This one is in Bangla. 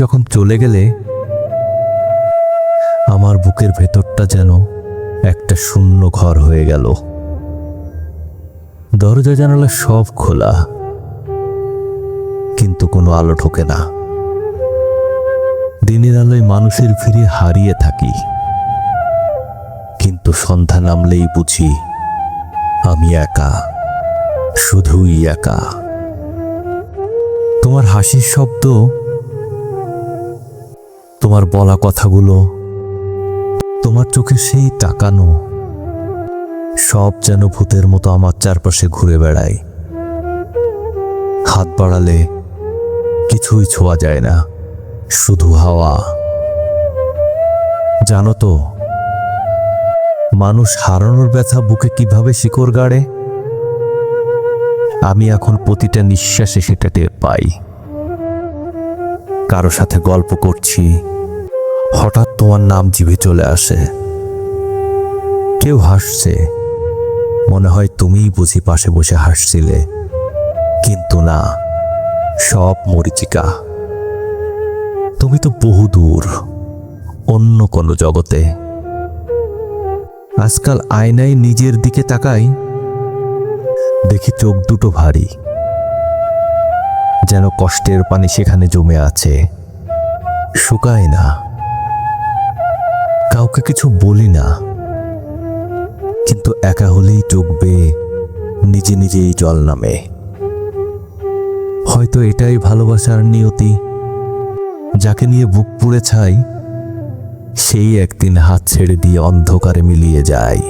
যখন চলে গেলে, আমার বুকের ভেতরটা যেন একটা শূন্য ঘর হয়ে গেল। দরজা জানালা সব খোলা, কিন্তু কোনো আলো ঢোকে না। দিনের আলোয় মানুষের ভিড়ে হারিয়ে থাকি, কিন্তু সন্ধ্যা নামলেই বুঝি আমি একা, শুধুই একা। তোমার হাসির শব্দ তোমার বলা কথাগুলো, তোমার চোখে সেই তাকানো, সব যেন ভূতের মতো আমার চারপাশে ঘুরে বেড়ায়। হাত বাড়ালে কিছুই ছোঁয়া যায় না, শুধু হাওয়া। জানো তো, মানুষ হারানোর ব্যথা বুকে কীভাবে শিকড় গাড়ে? আমি এখন প্রতিটা নিঃশ্বাসে সেটা টের পাই। কারও সাথে গল্প করছি হঠাৎ তোমার নাম জিভে চলে আসে। কেউ হাসছে। মনে হয় তুমিই বুঝি পাশে বসে হাসছিলে। কিন্তু না, সব মরিচিকা। তুমি তো বহু দূর, অন্য কোনো জগতে। আজকাল আয়নায় নিজের দিকে তাকাই, দেখি চোখ দুটো ভারী। যেন কষ্টের পানি সেখানে জমে আছে। শুকায় না। কাউকে কিছু বলি না। কিন্তু একা হলেই চোখ বেয়ে নিজে নিজেই জল নামে। হয়তো এটাই ভালোবাসার নিয়তি, যাকে নিয়ে বুক পুড়ে ছাই, সেই একদিন হাত ছেড়ে দিয়ে অন্ধকারে মিলিয়ে যায়।